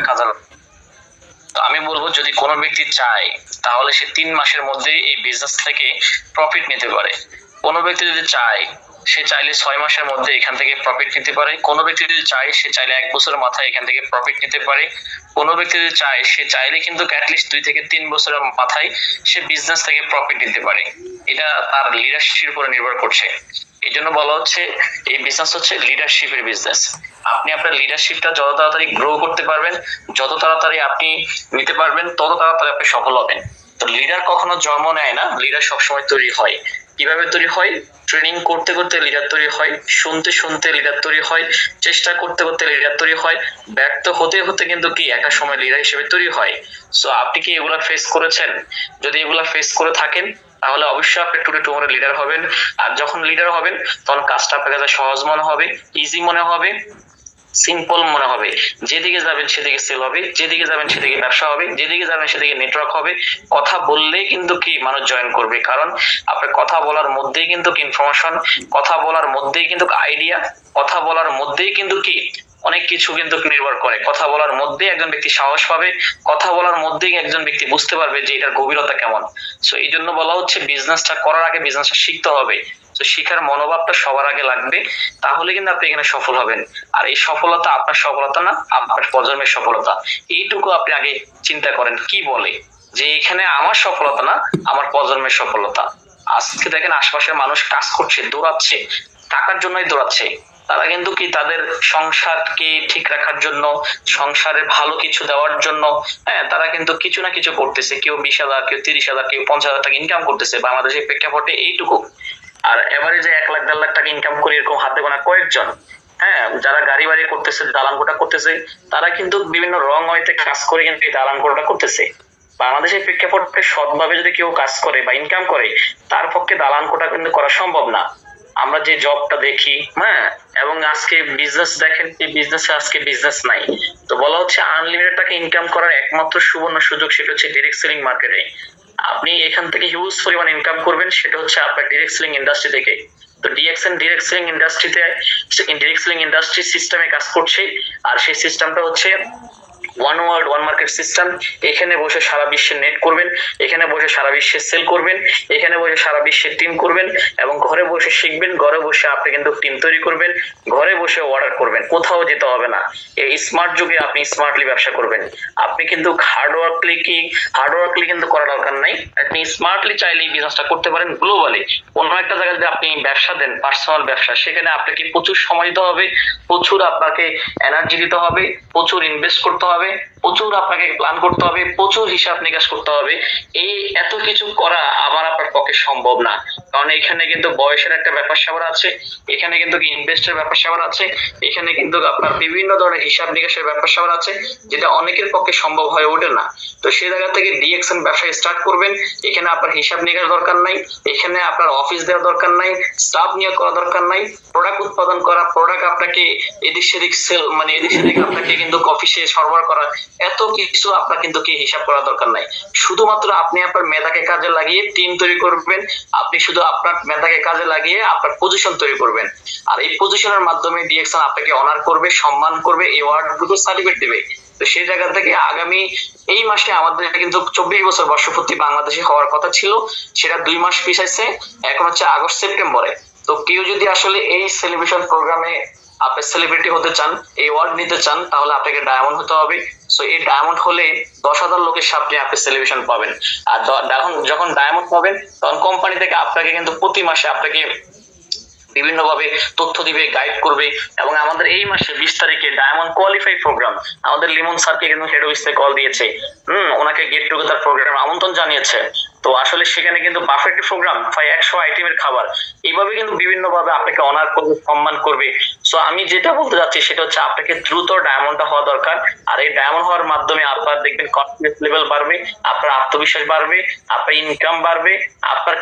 কীভাবে কাজে তো আমি বলব, যদি কোনো ব্যক্তি চায়, তাহলে সে তিন মাসের মধ্যে এই বিজনেস থেকে প্রফিট নিতে পারে। কোনো ব্যক্তি যদি চায়, সে চাইলে ছয় মাসের মধ্যে এখান থেকে প্রফিট নিতে পারে। কোনো ব্যক্তি যদি চায়, সে চাইলে এক বছরের মাথায় এখান থেকে প্রফিট নিতে পারে। কোনো ব্যক্তি যদি চায়, সে চাইলে কিন্তু অ্যাটলিস্ট দুই থেকে তিন বছরের মাথায় সে বিজনেস থেকে প্রফিট নিতে পারে। এটা তার লিডারশিপের উপরে নির্ভর করছে। এই জন্য বলা হচ্ছে এই বিজনেস হচ্ছে লিডারশিপের বিজনেস আপনি আপনার লিডারশিপটা যত তাড়াতাড়ি গ্রো করতে পারবেন, যত তাড়াতাড়ি আপনি নিতে পারবেন, তত তাড়াতাড়ি আপনি সফল হবেন। তো লিডার কখনো জন্ম নেয় না লিডার সবসময় তৈরি হয়। কীভাবে তৈরি হয়? ট্রেনিং করতে করতে লিডার তৈরি হয়, শুনতে শুনতে লিডার তৈরি হয়, চেষ্টা করতে করতে লিডার তৈরি হয়, ব্যর্থ হতে হতে কিন্তু কি একটা সময় লিডার হিসেবে তৈরি হয়। সো আপনি কি এগুলা ফেস করেছেন? যদি এগুলা ফেস করে থাকেন তাহলে অবশ্যই আপনি টুডে টুমোরে লিডার হবেন। আর যখন লিডার হবেন, তখন কাজটা আপনার কাছে সহজ মনে হবে ইজি মনে হবে সিম্পল মনে হবে। যেদিকে যাবেন, সেদিকে সেল হবে, যেদিকে যাবেন, সেদিকে ব্যবসা হবে, যেদিকে যাবেন, সেদিকে নেটওয়ার্ক হবে। কথা বললেই কিন্তু কি? মানুষ জয়েন করবে। কারণ আপনার কথা বলার মধ্যেই কিন্তু ইনফরমেশন কথা বলার মধ্যেই কিন্তু আইডিয়া কথা বলার মধ্যেই কিন্তু কি? অনেক কিছু কিন্তু নির্ভর করে। কথা বলার মধ্যে একজন ব্যক্তি সাহস পাবে, কথা বলার মধ্যেই একজন ব্যক্তি বুঝতে পারবে যে এটার গভীরতা কেমন। সো এই জন্য বলা হচ্ছে বিজনেসটা করার আগে বিজনেসটা শিখতে হবে। তো শিখার মনোভাবটা সবার আগে লাগবে, তাহলে কিন্তু আপনি এখানে সফল হবেন। আর এই সফলতা আপনার সফলতা না, আপনার প্রজন্মের সফলতা। এইটুকু আপনি আগে চিন্তা করেন, কি বলে? যে এখানে আমার সফলতা না, আমার প্রজন্মের সফলতা। আজকে দেখেন আশপাশের মানুষ কাজ করছে, দৌড়াচ্ছে, টাকার জন্যই দৌড়াচ্ছে। তারা কিন্তু কি তাদের সংসারকে ঠিক রাখার জন্য, সংসারে ভালো কিছু দেওয়ার জন্য হ্যাঁ তারা কিন্তু কিছু না কিছু করতেছে। কেউ বিশ হাজার, কেউ তিরিশ হাজার, কেউ পঞ্চাশ হাজার টাকা ইনকাম করতেছে, বাংলাদেশের প্রেক্ষাপটে এইটুকু। আর এভারেজে এক লাখ, দেড় লাখ টাকা ইনকাম করে এরকম হাতে গোনা কয়েকজন। হ্যাঁ যারা গাড়ি বাড়ি করতেছে দালান কোটা করতেছে, তারা কিন্তু বিভিন্ন রং হইতে কাজ করে কিন্তু এই দালান কোটা করতেছে। বাংলাদেশের প্রেক্ষাপটে সৎভাবে যদি কেউ কাজ করে বা ইনকাম করে, তার পক্ষে দালান কোটা কিন্তু করা সম্ভব না। আমরা যে জবটা দেখি হ্যাঁ? এবং আজকে বিজনেস দেখেন, এই বিজনেসে আজকে বিজনেস নাই। তো বলা হচ্ছে আনলিমিটেড টাকা ইনকাম করার একমাত্র সুবর্ণ সুযোগ সেটা হচ্ছে ডিরেক্ট সেলিং মার্কেটে আপনি এখান থেকে হিউজ পরিমাণ ইনকাম করবেন, সেটা হচ্ছে আপনার ডিরেক্ট সেলিং ইন্ডাস্ট্রি থেকে। তো ডিএক্সএন ডিরেক্ট সেলিং ইন্ডাস্ট্রিতে ডিরেক্ট সেলিং ইন্ডাস্ট্রি সিস্টেমে কাজ করছে, আর সেই সিস্টেমটা হচ্ছে one world one market system এখানে বসে সারা বিশ্বে নেট করবেন, এখানে বসে সারা বিশ্বে সেল করবেন, এখানে বসে সারা বিশ্বে টিম করবেন এবং ঘরে বসে শিখবেন, ঘরে বসে আপনি কিন্তু টিম তৈরি করবেন, ঘরে বসে অর্ডার করবেন। কোথাও যেতে হবে না। এই স্মার্ট যুগে আপনি স্মার্টলি ব্যবসা করবেন। আপনি কিন্তু হার্ড ওয়ার্কলি কি হার্ড ওয়ার্কলি কিন্তু করা দরকার নাই। আপনি স্মার্টলি চাইলে এই বিজনেসটা করতে পারেন গ্লোবালি অন্য একটা জায়গায় যদি আপনি ব্যবসা দেন পার্সোনাল ব্যবসা, সেখানে আপনাকে প্রচুর সময় দিতে হবে, প্রচুর আপনাকে এনার্জি দিতে হবে, প্রচুর ইনভেস্ট করতে হবে sabe প্রচুর আপনাকে প্ল্যান করতে হবে, প্রচুর হিসাব নিকাশ করতে হবে। এই এত কিছু করা আবার আপনার পক্ষে সম্ভব না। কারণ এখানে কিন্তু বয়সের একটা ব্যাপার স্যাপার আছে, এখানে কিন্তু ইনভেস্টের ব্যাপার স্যাপার আছে, এখানে কিন্তু আপনার বিভিন্ন ধরনের হিসাব নিকাশের ব্যাপার স্যাপার আছে, যেটা অনেকের পক্ষে সম্ভব হয়ে ওঠে না। তো সেই জায়গা থেকে ডিএক্সএন ব্যবসা স্টার্ট করবেন, এখানে আপনার হিসাব নিকাশ দরকার নাই, এখানে আপনার অফিস দেওয়া দরকার নাই স্টাফ নিয়োগ করা দরকার নাই প্রোডাক্ট উৎপাদন করা প্রোডাক্ট আপনাকে এদিক সেদিক সেল মানে এদিক সেদিক আপনাকে কিন্তু অফিসে সরবরাহ করা এত কিছু আপনার কিন্তু কি হিসাব করা দরকার নাই। শুধুমাত্র আপনি আপনার মেধাকে কাজে লাগিয়ে টিম তৈরি করবেন, আপনি শুধু আপনার মেধাকে কাজে লাগিয়ে আপনার পজিশন তৈরি করবেন। আর এই পজিশনের মাধ্যমে ডিএক্সএন আপনাকে অনার করবে, সম্মান করবে এওয়ার্ডগুলো সার্টিফিকেট দেবে। তো সেই জায়গা থেকে আগামী এই মাসে আমাদের কিন্তু চব্বিশ বছর বর্ষপূর্তি বাংলাদেশে হওয়ার কথা ছিল, সেটা দুই মাস পিছাইছে, এখন হচ্ছে আগস্ট সেপ্টেম্বরে। তো কেউ যদি আসলে এই সেলিব্রেশন প্রোগ্রামে আপনি সেলিব্রিটি হতে চান, এই ওয়ার্ড নিতে চান, তাহলে আপনাকে ডায়মন্ড হতে হবে। সো এই ডায়মন্ড হলে দশ হাজার লোকের সামনে আপনি সেলিব্রেশন পাবেন। আর যখন ডায়মন্ড পাবেন, তখন কোম্পানি থেকে আপনাকে কিন্তু প্রতি মাসে আপনাকে বিভিন্ন ভাবে তথ্য দিবে গাইড করবে। এবং আমাদের এই মাসে বিশ তারিখে ডায়মন্ড কোয়ালিফাই প্রোগ্রাম আমাদের লিমন স্যারকে কিন্তু হেড অফিস কল দিয়েছে। হম, ওনাকে গেট টুগেদার প্রোগ্রাম আমন্ত্রণ জানিয়েছে। তো আসলে সেখানে কিন্তু বাফেট প্রোগ্রাম প্রায় একশো আইটেমের খাবার। এইভাবে কিন্তু বিভিন্ন ভাবে আপনাকে অনার করবে, সম্মান করবে। সো আমি যেটা বলতে যাচ্ছি সেটা হচ্ছে আপনাকে দ্রুত ডায়মন্ডটা হওয়া দরকার। আর এই ডায়মন্ড হওয়ার মাধ্যমে আপনার দেখবেন কনফিডেন্স লেভেল বাড়বে, আপনার আত্মবিশ্বাস বাড়বে, আপনার ইনকাম বাড়বে, আপনার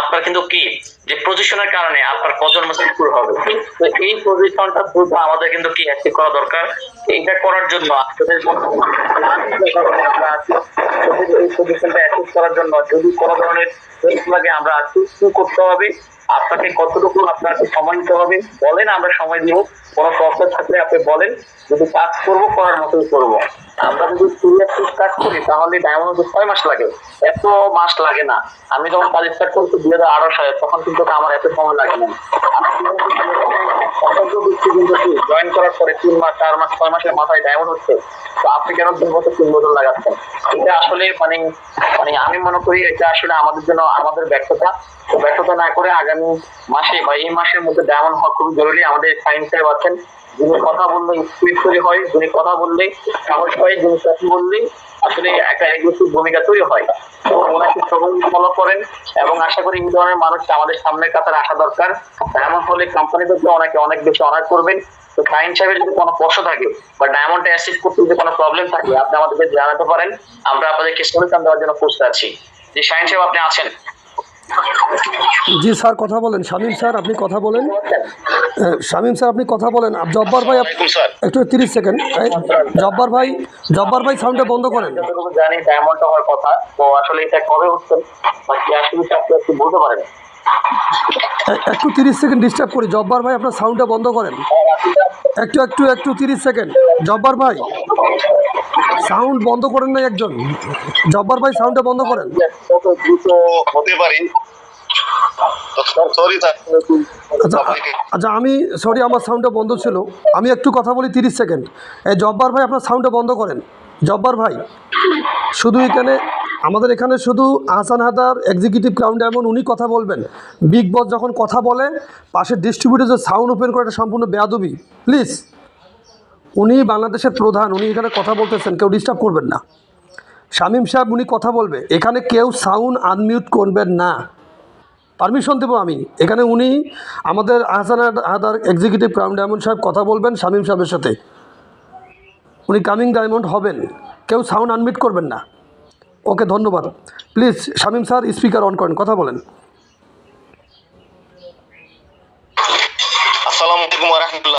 আপনার কিন্তু কি? যে পজিশনের কারণে আপনার প্রজন্ম শুরু হবে। তো এই পজিশনটা দ্রুত আমাদের কিন্তু কি অ্যাচিভ করা দরকার? এইটা করার জন্য আপনাদের এই পজিশনটা অ্যাচিভ করার জন্য যদি কোনো ধরনের হেল্প লাগে, আমরা কি করতে হবে। আপনাকে কতটুকু আপনাকে সময় দিতে হবে, বলেন, আমরা সময় দিব কোনো প্রবলেম থাকলে আপনি বলেন, যদি কাজ করব, করার মতোই করব। আমরা যদি সিরিয়াসলি কাজ করি, তাহলে ডায়মন্ড ছয় মাস লাগে। এত মাস লাগে না। আমি যখন কাজ স্টার্ট করছি, দুই হাজার আঠারো সালে, তখন কিন্তু আমার এত সময় লাগে না। জয়েন করার পরে তিন মাস, চার মাস, ছয় মাসের মাথায় ডায়মন্ড হচ্ছে। তো আপনি কেন দুই বছর, তিন বছর লাগাচ্ছেন? এটা আসলে মানে মানে আমি মনে করি এটা আসলে আমাদের জন্য আমাদের ব্যর্থতা। ব্যর্থতা না করে আগামী মাসে বা এই মাসের মধ্যে ডায়মন্ড হওয়া খুবই জরুরি। আমাদের সাইন্স সাহেব আছেন, যিনি কথা বললে স্পিড তৈরি হয়, যিনি কথা বললে সাহস হয় যিনি কথা বললেই আসলে একটা এগ্রেসিভ ভূমিকা তৈরি হয়। তো ওনাকে সবাই ফলো করেন এবং আশা করি এই ধরনের মানুষ আমাদের সামনের কাতারে আসা দরকার। এমন হলে কোম্পানিদেরকে ওনাকে অনেক বেশি অনার করবেন। তো ক্লায়েন্ট সাহেবের যদি কোনো প্রশ্ন থাকে বা ডায়মন্ড অ্যাসিড করতে যদি কোনো প্রবলেম থাকে আপনি আমাদেরকে জানাতে পারেন। আমরা আপনাদেরকে সলিউশন দেওয়ার জন্য প্রস্তুত আছি। যে শাহিন সাহেব আপনি আছেন? জি স্যার কথা বলেন। শামীম স্যার আপনি কথা বলেন। শামীম স্যার আপনি কথা বলেন। জব্বার ভাই একটু তিরিশ সেকেন্ড। জব্বার ভাই জব্বার ভাই সাউন্ডটা বন্ধ করেন। জানি ডায়মন্ড হওয়ার কথা। তো আসলে এটা কবে হচ্ছে? বা কি আসলে আপনি একটু বলতে পারেন? একটু তিরিশ সেকেন্ড ডিস্টার্ব করি। জব্বার ভাই আপনার সাউন্ডটা বন্ধ করেন। একটু একটু একটু, তিরিশ সেকেন্ড। জব্বার ভাই সাউন্ড বন্ধ করেন না একজন। জব্বার ভাই সাউন্ডটা বন্ধ করেন। হতে পারি আচ্ছা আচ্ছা আমি সরি আমার সাউন্ডটা বন্ধ ছিল। আমি একটু কথা বলি, তিরিশ সেকেন্ড। এই জব্বার ভাই, আপনার সাউন্ডটা বন্ধ করেন। জব্বার ভাই, শুধু এখানে আমাদের এখানে শুধু আহসান হাদার এক্সিকিউটিভ ক্রাউন্ড এমন উনি কথা বলবেন। বিগ বস যখন কথা বলে, পাশের ডিস্ট্রিবিউটার যে সাউন্ড ওপেন করে এটা সম্পূর্ণ বেয়াদবি। প্লিজ উনি বাংলাদেশের প্রধান, উনি এখানে কথা বলতেছেন, কেউ ডিস্টার্ব করবেন না। শামীম সাহেব উনি কথা বলবে, এখানে কেউ সাউন্ড আনমিউট করবেন না। পারমিশন দেবো আমি। এখানে উনি আমাদের আহসান আদার এক্সিকিউটিভ ক্রাউন ডায়মন্ড সাহেব কথা বলবেন শামীম সাহেবের সাথে। উনি কামিং ডায়মন্ড হবেন, কেউ সাউন্ড আনমিট করবেন না। ওকে ধন্যবাদ। Please Shamim sir speaker on করেন কথা বলেন।